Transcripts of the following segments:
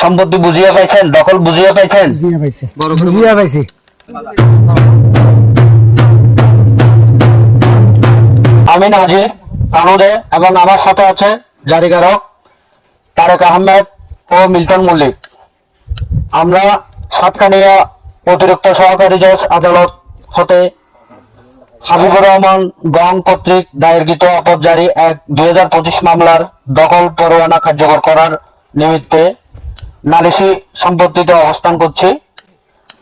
সম্পত্তি বুঝিয়ে পাইছেন দখল বুঝিয়ে পাইছেন? বুঝিয়া বুঝিয়া পাইছি। আমি নাজির কানুদে এবং আমার সাথে আছে জারিগারক তারেক আহমেদ ও মিল্টন মল্লিক। আমরা সাতকানিয়া অতিরিক্ত সহকারী জজ আদালত হতে হাবিবুর রহমান গং কর্তৃক দায়েরকৃত অপরজারি এক দুই মামলার দখল পরোয়ানা কার্যকর করার নিমিত্তে নালিশি সম্পত্তিতে অবস্থান করছি।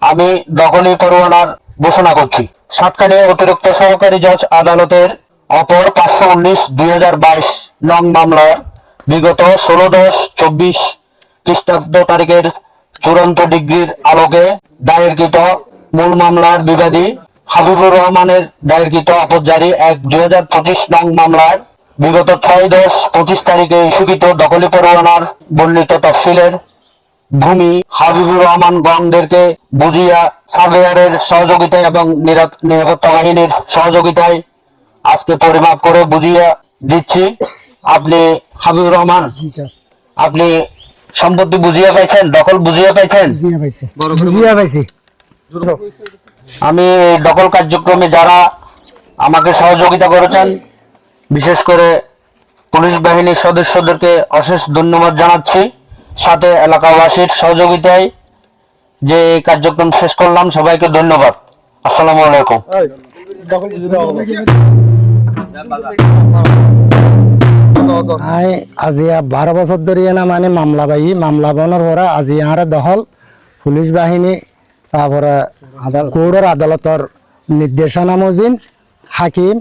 আমি দখলি পরোয়ানার ঘোষণা করছি। সাতকানিয়া অতিরিক্ত সহকারী জজ আদালতের অপর পাঁচশো উনিশ দুই হাজার বাইশ নং মামলার বিগত ষোলো দশ চব্বিশ খ্রিস্টাব্দ তারিখের চূড়ান্ত ডিগ্রির আলোকে দায়েরকৃত মূল মামলার বিবাদী হাবিবুর রহমানের দায়েরকৃত আপদজারি এক দুই হাজার পঁচিশ নং মামলার বিগত ছয় দশ পঁচিশ তারিখে ইস্যুকৃত দখলি পরোয়ানার বর্ণিত তফসিলের ভূমি হাবিবুর রহমান গংদেরকে বুঝিয়া সার্ভেয়ারের সহযোগিতায় এবং নিরাপ- নিরাপত্তা বাহিনীর সহযোগিতায় আজকে পরিমাপ করে বুঝিয়া দিচ্ছি। আপনি হাবিবুর রহমান আপনি সম্পত্তি বুঝিয়ে পাইছেন দখল বুঝিয়া পাইছেন? বুঝিয়া পাইছি। আমি দখল কার্যক্রমে যারা আমাকে সহযোগিতা করেছেন বিশেষ করে পুলিশ বাহিনীর সদস্যদেরকে অশেষ ধন্যবাদ জানাচ্ছি। সাথে এলাকাবাসীর সহযোগিতায় যে কার্যক্রম শেষ করলাম, সবাইকে ধন্যবাদ। আসসালামু আলাইকুম। আজি বারো বছর ধরে না মানে মামলা বাই মামলা বনার পরে আজি আর দহল পুলিশ বাহিনী তারপরে কোর্টের আদালতর নির্দেশনা মজিন, হাকিম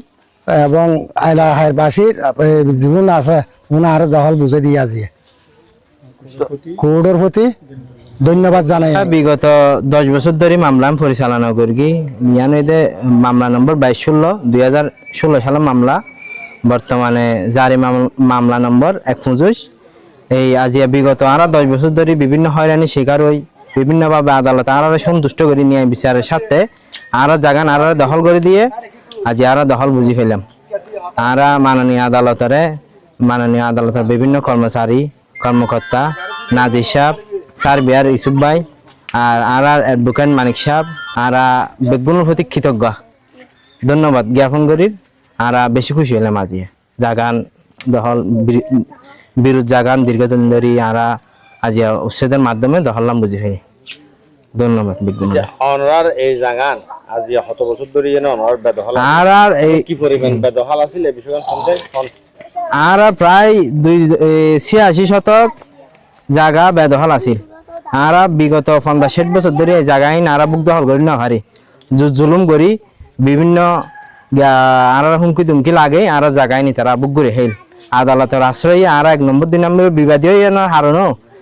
এবং এলাকাবাসীর জীবন আছে আর দহল বুঝে দিয়ে আজি। কোর্টের প্রতি ধন্যবাদ জানাই। বিগত দশ বছর ধরে মামলা আমি পরিচালনা করি। ইয়ানইদে মামলা নম্বর বাইশ ষোলো দুই হাজার ষোলো সালের মামলা। বর্তমানে জারি মাম- মামলা নম্বর এক পঁচিশ এই আজিয়া বিগত আরও দশ বছর ধরে বিভিন্ন হয়রানি শিকার হই বিভিন্নভাবে আদালত আর সন্তুষ্ট করে নিয়ে বিচারের সাথে আর জাগান আর দখল করে দিয়ে আজি আর দখল বুঝি ফেলাম। আর মাননীয় আদালতরে মাননীয় আদালতের বিভিন্ন কর্মচারী কর্মকর্তা নাজির সাহেব স্যার বিহার ইসুফ ভাই আর আর আর অ্যাডভোকেট মানিক সাহেব আর বেগুনের প্রতি কৃতজ্ঞ। ধন্যবাদ জ্ঞাপন করি আর বেশি খুশি হলাম আজি। জাগান দহল বি- বিরোধ জাগান দীর্ঘদিন ধরে আর আজি উচ্ছেদের মাধ্যমে দহলাম বুঝি ফেরি ধন্যবাদ বিজ্ঞান অনরার এই জাগান আজি শত বছর ধরে যেন অনরার বেদহল আর আর এই কি পরিমাণ বেদহল আছিল এই বিষয়ে সন্দেহ আর প্রায় দুই ছিয়াশি শতক জায়গা বেদখল আছিল। আর বিগত পঞ্চাশ ষাট বছর ধরে জায়গায় নারা বুক দখল করি জু- জুলুম করি বিভিন্ন আর হুমকি তুমকি লাগে আর জায়গায় নি তারা বুক করে হেল আদালতের আশ্রয় আর এক নম্বর, দুই নম্বর বিবাদী হয়ে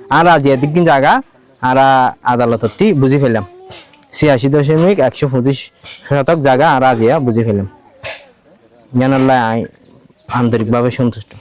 আর আজ এদিক জায়গা আর আদালতত বুঝি ফেলাম। ছিয়াশি দশমিক একশো পঁচিশ শতক জায়গা আর আজিয়া বুঝি জানাল্লাহ আই আন্তরিকভাবে সন্তুষ্ট।